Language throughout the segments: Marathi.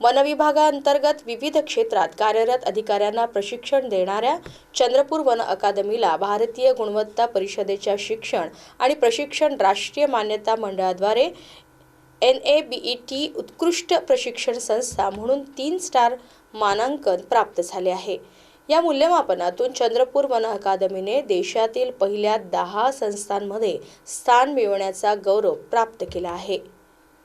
वनविभागाअंतर्गत विविध क्षेत्रात कार्यरत अधिकाऱ्यांना प्रशिक्षण देणाऱ्या चंद्रपूर वन अकादमीला भारतीय गुणवत्ता परिषदेच्या शिक्षण आणि प्रशिक्षण राष्ट्रीय मान्यता मंडळाद्वारे N A B E T उत्कृष्ट प्रशिक्षण संस्था म्हणून तीन स्टार मानांकन प्राप्त झाले आहे. या मूल्यमापनातून चंद्रपूर वन अकादमीने देशातील पहिल्या दहा संस्थांमध्ये स्थान मिळवण्याचा गौरव प्राप्त केला आहे.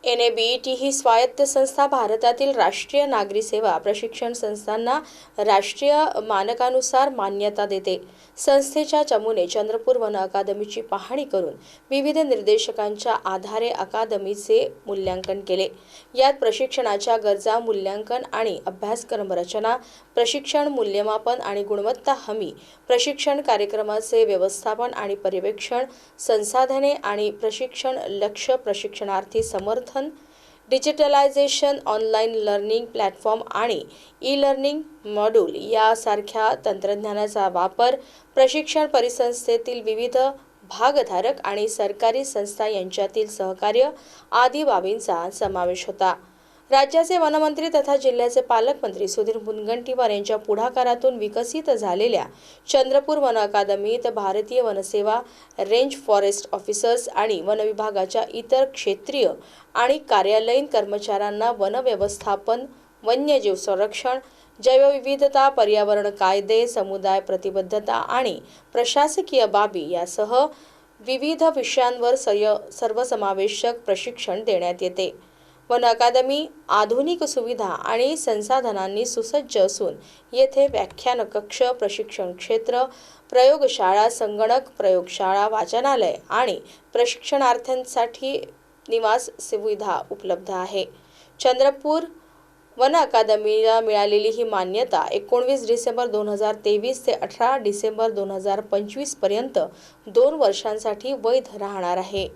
N A B E T ही स्वायत्त संस्था भारतातील राष्ट्रीय नागरी सेवा प्रशिक्षण संस्थांना राष्ट्रीय मानकानुसार मान्यता देते. संस्थेच्या चमूने चंद्रपूर वन अकादमीची पाहणी करून विविध निर्देशकांच्या आधारे अकादमीचे मूल्यांकन केले. यात प्रशिक्षणाच्या गरजा मूल्यांकन आणि अभ्यासक्रम रचना प्रशिक्षण मूल्यमापन आणि गुणवत्ता हमी प्रशिक्षण कार्यक्रमाचे व्यवस्थापन आणि पर्यवेक्षण संसाधने आणि प्रशिक्षण लक्ष प्रशिक्षणार्थी समर्थ समर्थन डिजिटलायझेशन ऑनलाईन लर्निंग प्लॅटफॉर्म आणि ई लर्निंग मॉड्यूल यासारख्या तंत्रज्ञानाचा वापर प्रशिक्षण परिसंस्थेतील विविध भागधारक आणि सरकारी संस्था यांच्यातील सहकार्य आदी बाबींचा समावेश होता. राज्याचे वनमंत्री तथा जिल्ह्याचे पालकमंत्री सुधीर मुनगंटीवार यांच्या पुढाकारातून विकसित झालेल्या चंद्रपूर वन अकादमीत भारतीय वनसेवा रेंज फॉरेस्ट ऑफिसर्स आणि वनविभागाच्या इतर क्षेत्रीय आणि कार्यालयीन कर्मचाऱ्यांना वनव्यवस्थापन वन्यजीव संरक्षण जैवविविधता पर्यावरण कायदे समुदाय प्रतिबद्धता आणि प्रशासकीय बाबी यासह विविध विषयांवर सय सर्वसमावेशक प्रशिक्षण देण्यात येते. वन अकादमी आधुनिक सुविधा आणि संसाधनांनी सुसज्ज असून येथे व्याख्यान कक्ष प्रशिक्षण क्षेत्र प्रयोगशाळा संगणक प्रयोगशाळा वाचनालय आणि प्रशिक्षणार्थ्यांसाठी निवास सुविधा उपलब्ध आहे. चंद्रपूर वन अकादमीला मिळालेली ही मान्यता एकोणवीस डिसेंबर दोन हजार तेवीस ते अठरा डिसेंबर दोन हजार पंचवीसपर्यंत दोन वर्षांसाठी वैध राहणार आहे.